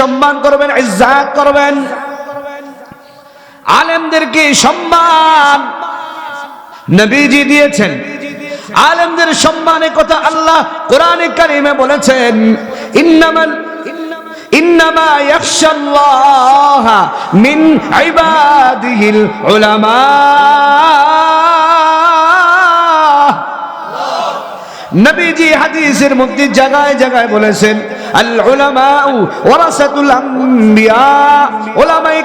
সম্মান করবেন, ইজ্জাত করবেন। আলেমদেরকে সম্মান নবীজি দিয়েছেন। আলেমদের সম্মানের কথা আল্লাহ কোরআনে কারিমে বলেছেন ইন্নামাল ইন্নামা মিন ইবাদিহিল উলামা। নবীজি হাদিসের মধ্যে জায়গায় জায়গায় বলেছেন, আল ওয়ারাসাতুল আম্বিয়া।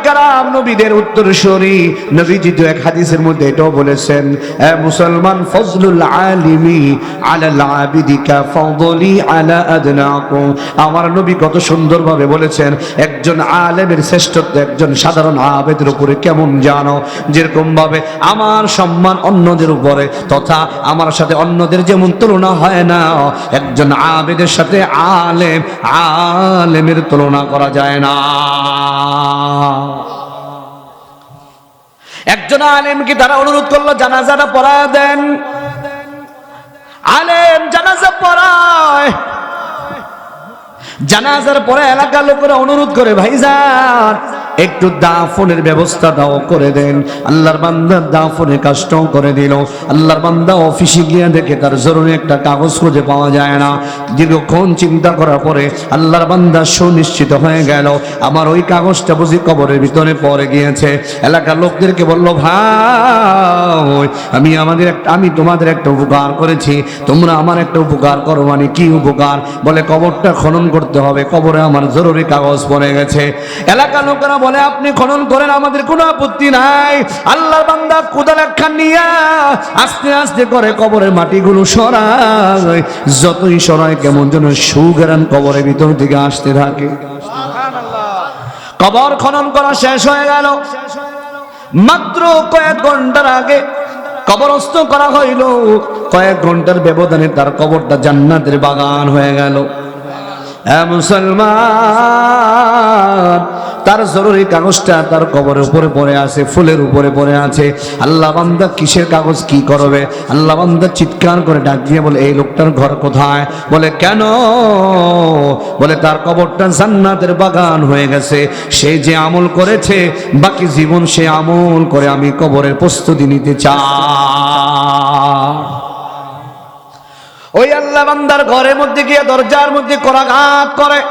কারাম নবীদের উত্তরসূরি নবীজি তো এক হাদিসের মধ্যে এটাও বলেছেন মুসলমান ফজলুল আলিমি আলাল আলা আমার নবী কত সুন্দরভাবে বলেছেন, একজন আলেমের শ্রেষ্ঠত্ব একজন সাধারণ আবেদের উপরে কেমন জানো? যেরকম ভাবে আমার সম্মান অন্যদের উপরে তথা আমার সাথে অন্যদের যেমন তুলনা হয় না। একজন আবেদের সাথে আলেম, আলেমের তুলনা করা যায় না। একজন আলেমকে তারা অনুরোধ করল, জানাজাটা পড়া দেন। আলেম, জানাজা পড়ায়। জানাজার পরে এলাকার লোকেরা অনুরোধ করে, ভাইজান, একটু দাফনের ব্যবস্থা দাও, করে দেন। আল্লাহর বান্দা দাফনের কাজটাও করে দিল। আল্লাহর বান্দা অফিসে গিয়ে দেখে তার জরুরি একটা কাগজ খুঁজে পাওয়া যায় না। দীর্ঘক্ষণ চিন্তা করার পরে আল্লাহর বান্দা সুনিশ্চিত হয়ে গেল, আমার ওই কাগজটা বুঝি কবরের ভিতরে পড়ে গিয়েছে। এলাকার লোকদেরকে বলল, ভাই, আমি আমাদের একটা, আমি তোমাদের একটা উপকার করেছি। তোমরা আমার একটা উপকার করো মানে কি উপকার? বলে, কবরটা খনন করতে হবে। কবরে আমার জরুরি কাগজ পড়ে গেছে। এলাকার লোকেরা বলে, আপনি খনন করেন, আমাদের কোনো আপত্তি নাই। আল্লাহ বান্দা কোদাল একখান নিয়া আস্তে আস্তে করে কবরের মাটিগুলো সরায়। যতই সরায়, কেমন যেন সুগেরান কবরের ভিতর থেকে আসতে থাকে। কবর খনন করা শেষ হয়ে গেল। মাত্র কয়েক ঘণ্টার আগে কবরস্থ করা হইল। কয়েক ঘণ্টার ব্যবধানে তার কবরটা জান্নাতের বাগান হয়ে গেল। মুসলমান, তার জরুরি কাগজটা তার কবরের উপরে পড়ে আছে, ফুলের উপরে পড়ে আছে। আল্লাহ বান্দা কিসের কাগজ, কি করবে? আল্লাহ বান্দা চিৎকার করে ডাক দিয়ে বলে, এই লোকটার ঘর কোথায়? বলে, কেন? বলে, তার কবরটা জান্নাতের বাগান হয়ে গেছে। সে যে আমল করেছে, বাকি জীবন সে আমল করে আমি কবরের প্রস্তুতি নিতে চাই। ওই আল্লাহ বান্দার ঘরের মধ্যে গিয়ে দরজার মধ্যে করাঘাত করে।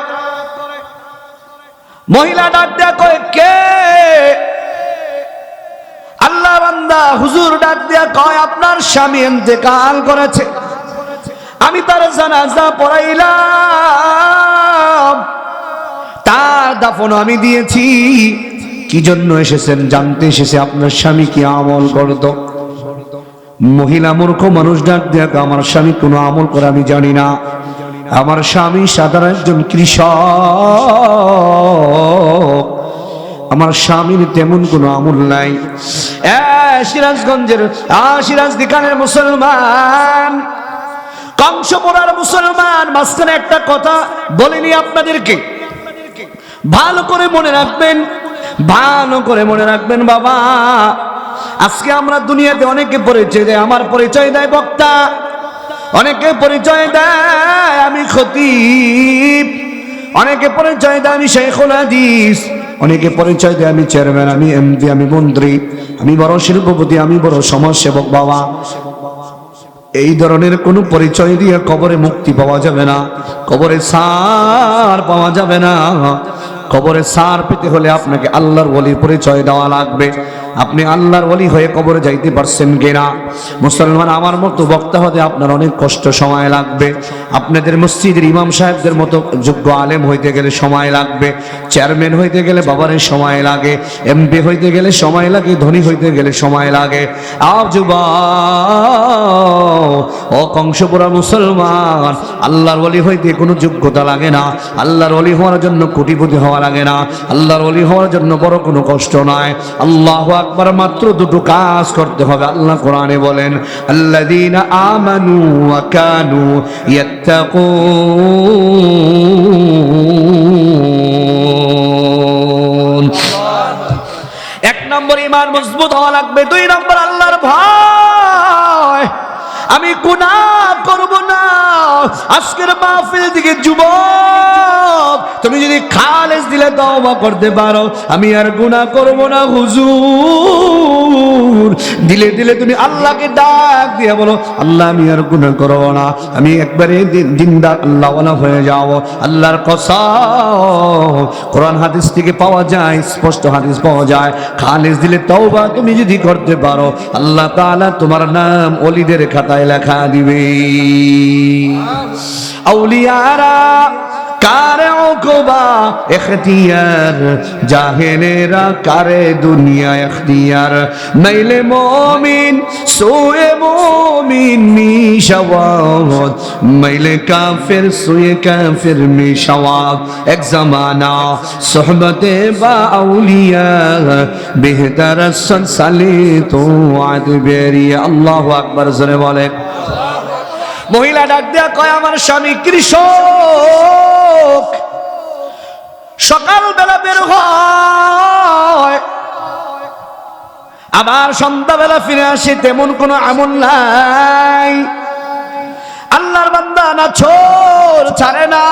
মহিলা ডাক দেয়া কয়, কে? আল্লাহ বান্দা হুজুর ডাক দেয়া কয়, আপনার স্বামী ইন্তেকাল করেছে। আমি তার জানাজা পড়াইলাম। তার দাফন আমি দিয়েছি। কি জন্য এসেছেন? জানতে এসেছে আপনার স্বামী কি আমল করতো? মহিলা মূর্খ মানুষ ডাক দেখ আমার স্বামী কোনো আমল করে আমি জানি না। আমার স্বামী সাধারণ একজন কৃষক। আমার স্বামীর তেমন কোনো আমল নাই। সিরাজগঞ্জের সিরাজ দিকানের মুসলমান। কংসপুরার মুসলমান, মাঝখানে একটা কথা বলিনি আপনাদেরকে। ভালো করে মনে রাখবেন, ভালো করে মনে রাখবেন বাবা। আজকে আমরা দুনিয়াতে অনেকে পরিচয় দেয়, আমার পরিচয় দেয় বক্তা। অনেকে পরিচয় দেয় আমি খতিব। অনেকে পরিচয় দেয় আমি শেখুল হাদিস। অনেকে পরিচয় দেয় আমি চেয়ারম্যান, আমি এমপি আমি মন্ত্রী। আমি বড় শিল্পপতি, আমি বড় সমাজসেবক বাবা। এই ধরনের কোনো পরিচয় দিয়ে কবরে মুক্তি পাওয়া যাবে না। কবরে সার পাওয়া যাবে না। কবরে সার পেতে হলে আপনাকে আল্লাহর ওলির পরিচয় দেওয়া লাগবে। আপনি আল্লাহর ওলি হয়ে কবরে যাইতে পারছেন কিনা? মুসলমান, আমার মতো বক্তা হতে আপনার অনেক কষ্ট সময় লাগবে। আপনাদের মসজিদের ইমাম সাহেবদের মতো যোগ্য আলেম হইতে গেলে সময় লাগবে। চেয়ারম্যান হইতে গেলে বাবারের সময় লাগে। এমপি হইতে গেলে সময় লাগে। ধনী হইতে গেলে সময় লাগে। আও যুবা, ও কংসপুরা মুসলমান, আল্লাহর ওলি হইতে কোনো যোগ্যতা লাগে না। আল্লাহর ওলি হওয়ার জন্য কোটিপতি হওয়া লাগে না। আল্লাহর ওলি হওয়ার জন্য বড় কোনো কষ্ট নয় আল্লাহ আকবার, মাত্র দুটো কাজ করতে হবে। আল্লাহ কোরআনে বলেন আমানু এক নম্বর ইমান মজবুত হওয়া লাগবে, দুই নম্বর আল্লাহর ভয়। আমি গুনাহ করব না। আজকের মাহফিল দিকে যুবক তুমি যদি খালেস দিলে তওবা করতে পারো, আমি আর গুনাহ করব না, হুজুর। দিলে দিলে তুমি আল্লাহকে ডাক দিয়ে বলো, আল্লাহ, আমি আর গুনাহ করব না, আমি একবারে দিন- দিনদার আল্লাহওয়ালা হয়ে যাও আল্লাহর কসম, কোরআন হাদিস থেকে পাওয়া যায়, স্পষ্ট হাদিস পাওয়া যায়, খালেস দিলে তওবা তুমি যদি করতে পারো, আল্লাহ তাআলা তোমার নাম অলিদের খাতায় লেখা দিবে। আউলিয়ারা কারে ওকবা এখতিয়ার? জাহেলেরা কারে দুনিয়া এখতিয়ার? নাইলে মমিন, সোয়ে মমিন মিশাওয়াত। মাইলে কাফির, সোয়ে কাফির মিশাওয়াত। এক জামানা সোহবতে বা আউলিয়া, বেহতার সালে তো আদ বেরিয়ে আল্লাহু আকবার, জোরে বলে মহিলা ডাক দেয়া কয়, আমার স্বামী কৃষক। সকালবেলা বের হয়। আবার সন্ধ্যাবেলা ফিরে আসে, তেমন কোনো আমল নাই। আল্লাহর বান্দা না ছোর ছাড়ে না।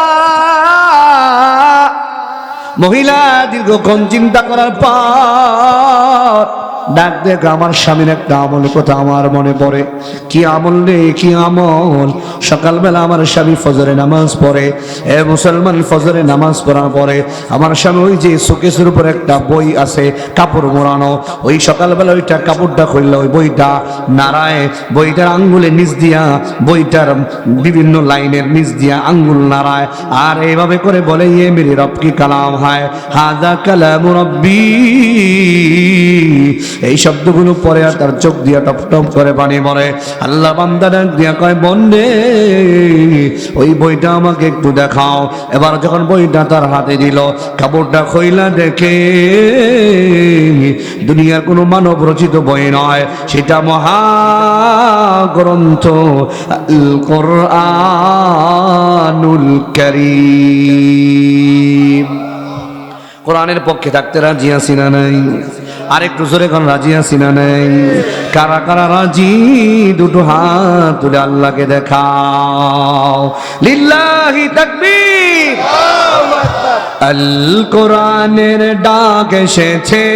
মহিলা দীর্ঘক্ষণ চিন্তা করার পর ডাক দেখ আমার স্বামীর একটা আমলের কথা আমার মনে পড়ে। কি আমল রে, কি আমল? সকালবেলা আমার স্বামী ফজরে নামাজ পড়ে। এ মুসলমান ফজরে নামাজ পড়ার পরে আমার স্বামী ওই যে শোকেসের উপর একটা বই আছে, কাপড় মোড়ানো। ওই সকালবেলা ওইটা কাপড়টা খুললে, ওই বইটা নাড়ায়, বইটার আঙ্গুলে নিচ দিয়া, বইটার বিভিন্ন লাইনের নিচ দিয়া আঙ্গুল নাড়ায়। আর এইভাবে করে বলে ইয়ে মেরি রব কি কালাম হায়? হাদা কালাম রব্বি। এই শব্দগুলো পরে আর তার চোখ দিয়া টপ টপ করে পানি মরে আল্লাহ বান্দা ডাক দিয়া কয় বন্ডে ওই বইটা আমাকে একটু দেখাও। এবার যখন বইটা তার হাতে দিল, কাপড়টা খইলা দেখে দুনিয়ার কোনো মানব রচিত বই নয়। সেটা মহাগ্রন্থ আল কোরআনুল কারীম। কোরআনের পক্ষে থাকতে রাজি আছি না নাই? আর একটু জোরে কোন রাজি আছি না নাই? কারা কারা রাজি? দুটো হাত তুলে আল্লাহকে দেখাও। লিল্লাহি তাকবীর। আল কোরআনের ডাক এসেছে।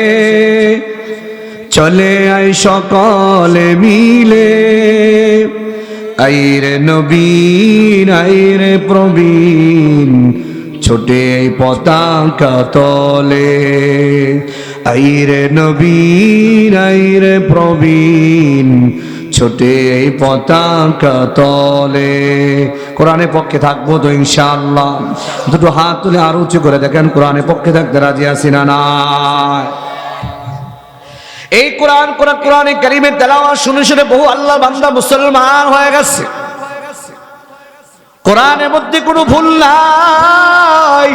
চলে আই সকলে মিলে। আইরে নবীন, আইরে প্রবীণ, ছোটে পতাকা তলে। আইরে নবীন, আইরে প্রবীণ, ছোটে এই পতাকা তলে। কোরআনের পক্ষে থাকব তো ইনশাআল্লাহ। দুটো হাত তুলে আর উঁচু করে দেখেন, কোরআনের পক্ষে থাকতে রাজি আছি না না এই কোরআন কোরআন, কোরআনে কারিমের তেলাওয়াত শুনে শুনে বহু আল্লাহ বান্দা মুসলমান হয়ে গেছে। কোরআনের মধ্যে কোনো ভুল নাই।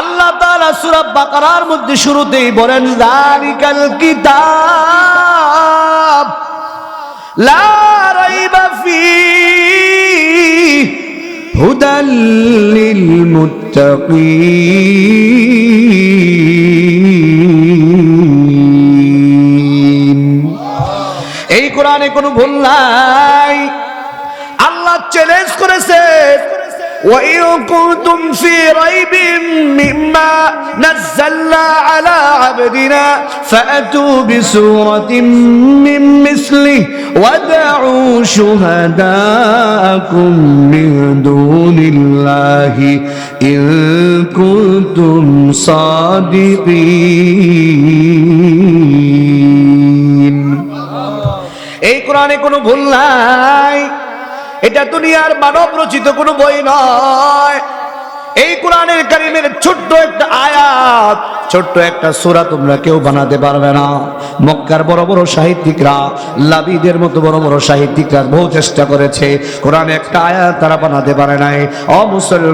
আল্লাহ তাআলা সূরা বাকারার মধ্যে শুরুতেই বলেন, যালিকাল কিতাব, লা রাইবা ফি হুদাল লিল মুত্তাকিন এই কোরআনে কোনো ভুল নাই। ريب مما نزلنا على عبدنا فأتوا بسورة من مثله ودعوا شهداءكم من دون الله إن كنتم صادقين এই কোরআনে কোনো ভুল নাই এটা দুনিয়ার মানব রচিত কোনো বই নয় এই কোরআনের কারিমের ছোট্ট একটা আয়াত, ছোট্ট একটা সূরা তোমরা কেউ বানাতে পারবে না। মক্কার বড় বড় সাহিত্যিকরা, লাবিদের মতো বড় বড় সাহিত্যিকরা বহু চেষ্টা করেছে। কোরআনে একটা আয়াত তারা বানাতে পারে নাই। অ মুসলমান,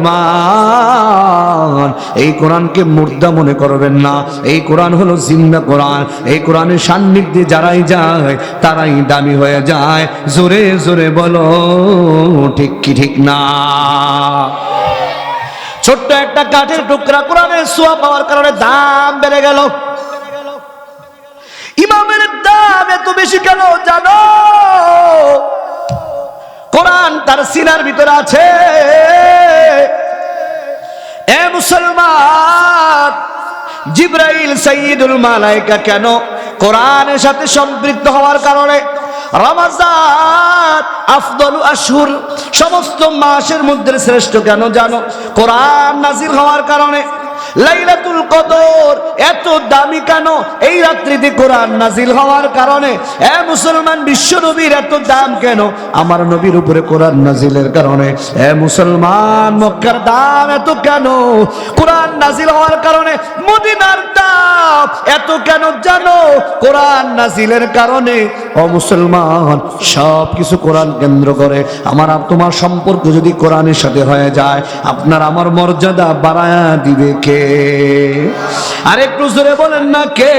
এই কোরআনকে মুর্দা মনে করবেন না। এই কোরআন হলো জিন্দা কোরআন। এই কোরআনের সান্নিধ্যে যারাই যায়, তারাই দামি হয়ে যায়। জোরে জোরে বলো, ঠিক কি ঠিক না? ছোট্ট একটা কাঠের টুকরা কোরআনের সোয়া পাওয়ার কারণে দাম বেড়ে গেল। ইমামের দাম এত বেশি কেন জানো? কোরআন তার সিনার ভিতরে আছে। এ মুসলমান, জিব্রাইল সাইয়্যিদুল মালাইকা কেন কোরআনের সাথে সম্পৃক্ত হওয়ার কারণে? রমাজান আফদল আশুর সমস্ত মাসের মধ্যে শ্রেষ্ঠ কেন জানো? কোরআন নাজির হওয়ার কারণে লাইলাতুল কদর। এত দামি কেন? এই রাত্রিতে কোরআন নাজিল হওয়ার কারণে, এ মুসলমান বিশ্ব নবীর এত দাম কেন? আমার নবীর উপরে কোরআন নাজিলের কারণে, এ মুসলমান মক্কার দাম এত কেন? কোরআন নাজিল হওয়ার কারণে মদিনার দাম এত কেন জানো? কোরআন নাজিলের কারণে, ও মুসলমান সব কিছু কোরআন কেন্দ্র করে। আমার তোমার সম্পর্ক যদি কোরআনের সাথে হয়ে যায়, আপনার আমার মর্যাদা বাড়ায়া দিবে কে? আর একটু জোরে বলেন না কে?